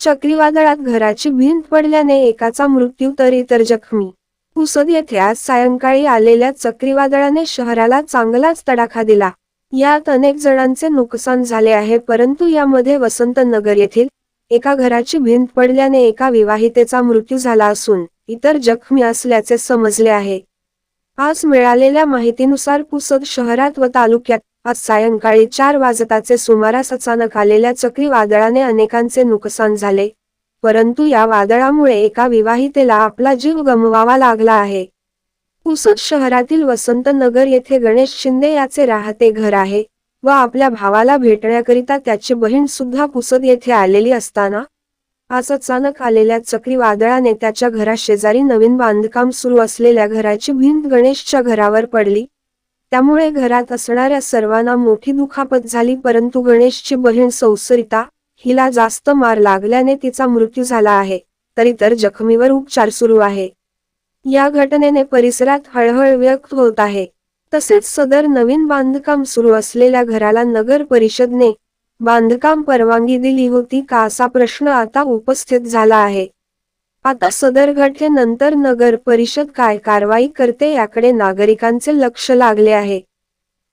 चक्रीवादळात घराची भिंत पडल्याने एकाचा मृत्यू तर इतर जखमी. पुसद येथे आज सायंकाळी आलेल्या चक्रीवादळाने शहराला चांगलाच तडाखा दिला. यात अनेक जणांचे नुकसान झाले आहे परंतु यामध्ये वसंतनगर येथील एका घराची भिंत पडल्याने एका विवाहितेचा मृत्यू झाला असून इतर जखमी असल्याचे समजले आहे. आज मिळालेल्या माहितीनुसार पुसद शहरात व तालुक्यात आज सायंकाळी चार वाजताचे सुमारास अचानक आलेल्या चक्रीवादळाने अनेकांचे नुकसान झाले. परंतु या वादळामुळे एका विवाहितेला आपला जीव गमवावा लागला आहे. पुसद शहरातील वसंतनगर येथे गणेश शिंदे याचे राहते घर आहे व आपल्या भावाला भेटण्याकरिता त्याची बहीण सुद्धा पुसद येथे आलेली असताना आज अचानक आलेल्या चक्रीवादळाने त्याच्या घराशेजारी नवीन बांधकाम सुरू असलेल्या घराची भिंत गणेशच्या घरावर पडली. त्यामुळे घरात असणाऱ्या सर्वांना मोठी दुखापत झाली परंतु गणेशची बहीण संसरिता हिला जास्त मार लागल्याने तिचा मृत्यू झाला आहे तरी तर जखमीवर उपचार सुरू आहे. या घटनेने परिसरात हळहळ व्यक्त होत आहे. तसेच सदर नवीन बांधकाम सुरू असलेल्या घराला नगर परिषदने बांधकाम परवानगी दिली होती का असा प्रश्न आता उपस्थित झाला आहे. आता सदर घटनेनंतर नगर परिषद काय कारवाई करते याकडे नागरिकांचे लक्ष लागले आहे.